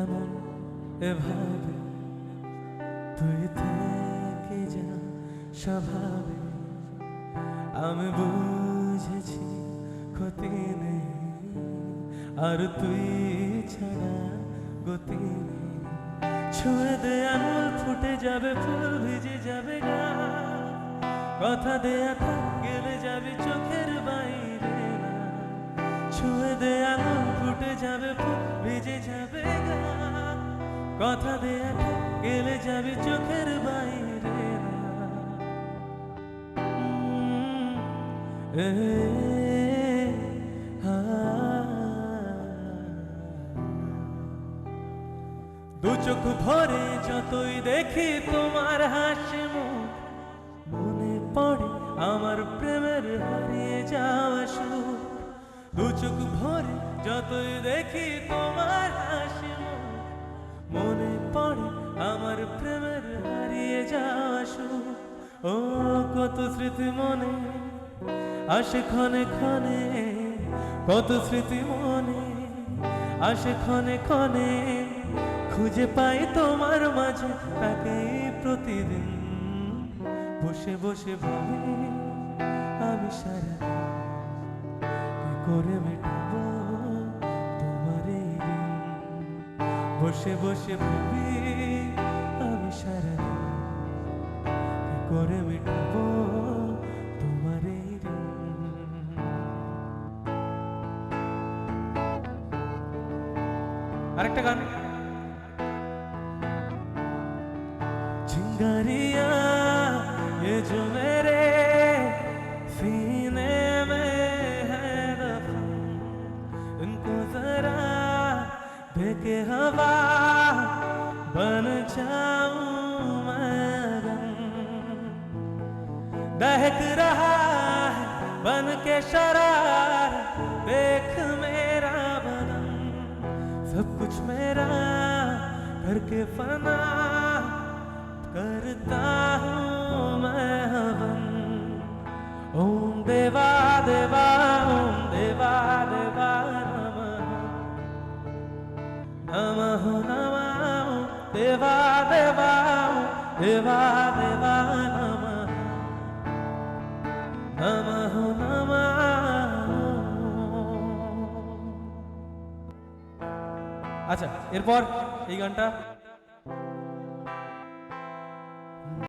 এমন এভাবে তুই থেকে যা স্বভাবে। আমি বুঝেছি ক্ষতি নেই, আর তুই ছাড়া গতি নেই। ছুঁয়ে দে আঙুল ফুটে যাবে, ফুল ভিজে যাবে গা। কথা দেয়া থাক, গেলে যাবে চোখের বাইরে ছুঁয়ে দে আঙুল ফুটে যাবে, ফুল ভিজে যাবে কথা দেয়া থাক গেলে যাবে চোখের বাইরে। দু চোখ ভরে যতই দেখি তোমার হাসি মুখ, মনে পড়ে আমার প্রেমের হারিয়ে যাওয়া সুখ দু চোখ ভরে যতই দেখি তোমার ও, কত স্মৃতি মনে, আসে ক্ষণে ক্ষণে, কত স্মৃতি মনে, আসে ক্ষণে ক্ষণে, খুঁজে পাই তোমার মাঝে তাকে প্রতিদিন। বসে বসে ভাবি আমি সারা করে মেটাবো তোমার বসে বসে ভাবি করে মেটাবো তোমার এই ঋণ? আরেকটা গান चिंगारिया ये जो मेरे सीने में है दफन इनको जरा देखे हवा बन दहक रहा है, बन के शरार देख मेरा बदन सब कुछ मेरा करके फना। करता हूँ मैं हवन। ओम देवा देवा, ओम देवा देवा, नमः। नमः नमः देवा देवा देवा देवा। আচ্ছা এরপর এই গানটা